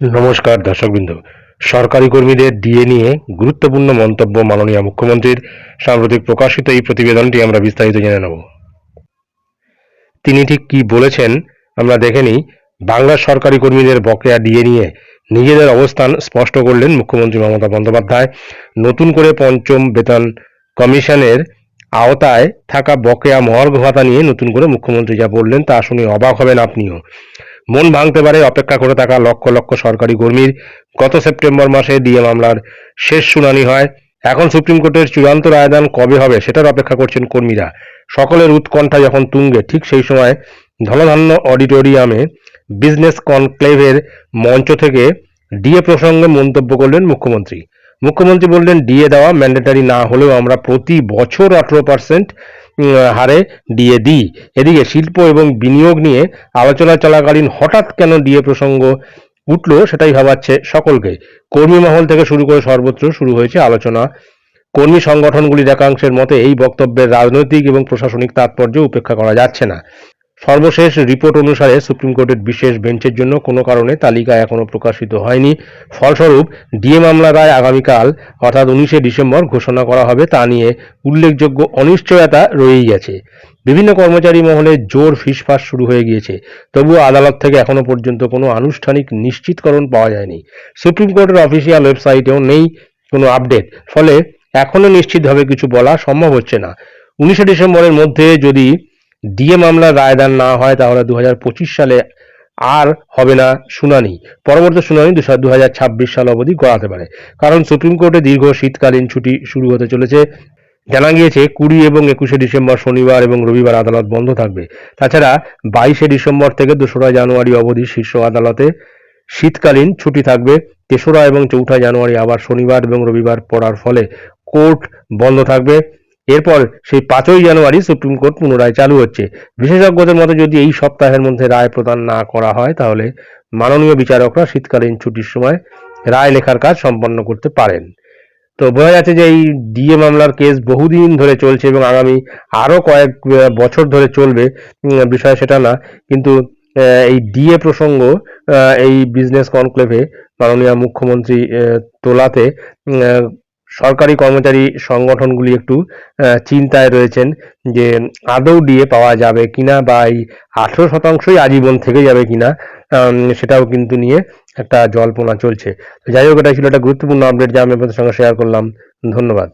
নমস্কার দর্শকবৃন্দ। সরকারি কর্মীদের ডিএ নিয়ে গুরুত্বপূর্ণ মন্তব্য মাননীয় মুখ্যমন্ত্রীর। সাম্প্রতিক প্রকাশিত এই প্রতিবেদনটি আমরা বিস্তারিত জেনে নেব। তিনি ঠিক কি বলেছেন, আমরা দেখে নিই। বাংলার সরকারি কর্মীদের বকেয়া ডিএ নিয়ে নিজেদের অবস্থান স্পষ্ট করলেন মুখ্যমন্ত্রী মমতা বন্দ্যোপাধ্যায়। নতুন করে পঞ্চম বেতন কমিশনের আওতায় থাকা বকেয়া মহার্ঘ ভাতা নিয়ে নতুন করে মুখ্যমন্ত্রী যা বললেন তা শুনে অবাক হবেন আপনিও। মন ভাঙতে পারে, অপেক্ষা করে থাকা লক্ষ লক্ষ সরকারি কর্মীর। গত সেপ্টেম্বর মাসে ডিএ মামলার শেষ শুনানি হয়। এখন সুপ্রিম কোর্টের চূড়ান্ত রায়দান কবে হবে সেটার অপেক্ষা করছেন কর্মীরা। সকলের উৎকণ্ঠা যখন তুঙ্গে, ঠিক সেই সময় ধনধান্য অডিটোরিয়ামে বিজনেস কনক্লেভের মঞ্চ থেকে ডিএ প্রসঙ্গে মন্তব্য করলেন মুখ্যমন্ত্রী। মুখ্যমন্ত্রী বললেন, ডিএ দেওয়া ম্যান্ডেটারি না হলেও আমরা প্রতি বছর আঠেরো পার্সেন্ট হারে ডিএ দিই। এদিকে শিল্প এবং বিনিয়োগ নিয়ে আলোচনা চলাকালীন হঠাৎ কেন ডিএ প্রসঙ্গ উঠল সেটাই ভাবাচ্ছে সকলকে। কর্মী মহল থেকে শুরু করে সর্বত্র শুরু হয়েছে আলোচনা। কর্মী সংগঠনগুলির একাংশের মতে এই বক্তব্যের রাজনৈতিক এবং প্রশাসনিক তাৎপর্য উপেক্ষা করা যাচ্ছে না। সর্বশেষ রিপোর্ট অনুসারে সুপ্রিম কোর্টের বিশেষ বেঞ্চের জন্য কোনো কারণে তালিকা এখনও প্রকাশিত হয়নি। ফলস্বরূপ, ডিএ মামলা রায় আগামীকাল, অর্থাৎ উনিশে ডিসেম্বর, ঘোষণা করা হবে তা নিয়ে উল্লেখযোগ্য অনিশ্চয়তা রয়েই গেছে। বিভিন্ন কর্মচারী মহলে জোর ফিসফাস শুরু হয়ে গিয়েছে। তবুও আদালত থেকে এখনও পর্যন্ত কোনো আনুষ্ঠানিক নিশ্চিতকরণ পাওয়া যায়নি। সুপ্রিম কোর্টের অফিসিয়াল ওয়েবসাইটেও নেই কোনো আপডেট। ফলে এখনও নিশ্চিতভাবে কিছু বলা সম্ভব হচ্ছে না। উনিশে ডিসেম্বরের মধ্যে যদি ডিএ মামলার রায়দান না হয়, তাহলে দু হাজার পঁচিশ সালে আর হবে না শুনানি। পরবর্তী শুনানি দু হাজার ছাব্বিশ সাল অবধি গড়াতে পারে। কারণ সুপ্রিম কোর্টে দীর্ঘ শীতকালীন ছুটি শুরু হতে চলেছে। জানা গিয়েছে, কুড়ি এবং একুশে ডিসেম্বর শনিবার এবং রবিবার আদালত বন্ধ থাকবে। তাছাড়া বাইশে ডিসেম্বর থেকে দোসরা জানুয়ারি অবধি শীর্ষ আদালতে শীতকালীন ছুটি থাকবে। তেসরা এবং চৌঠা জানুয়ারি আবার শনিবার এবং রবিবার পড়ার ফলে কোর্ট বন্ধ থাকবে। এরপর সেই পাঁচই জানুয়ারি সুপ্রিম কোর্ট পুনরায় চালু হচ্ছে। বিশেষজ্ঞদের মতে যদি এই সপ্তাহের মধ্যে রায় প্রদান না করা হয়, তাহলে মাননীয় বিচারকরা শীতকালীন ছুটির সময় রায় লেখার কাজ সম্পন্ন করতে পারেন। তো বোঝা যাচ্ছে যে এই ডিএ মামলার কেস বহুদিন ধরে চলছে এবং আগামী আরও কয়েক বছর ধরে চলবে বিষয় সেটা না। কিন্তু এই ডিএ প্রসঙ্গ এই বিজনেস কনক্লেভে মাননীয় মুখ্যমন্ত্রী তোলাতে সরকারি কর্মচারী সংগঠনগুলি একটু চিন্তায় রয়েছেন যে আদৌ ডিএ পাওয়া যাবে কিনা বা এই আঠেরো শতাংশই আজীবন থেকে যাবে কিনা সেটাও কিন্তু নিয়ে একটা জল্পনা চলছে। যাই হোক এটা ছিল একটা গুরুত্বপূর্ণ আপডেট যা আমি আপনাদের সঙ্গে শেয়ার করলাম। ধন্যবাদ।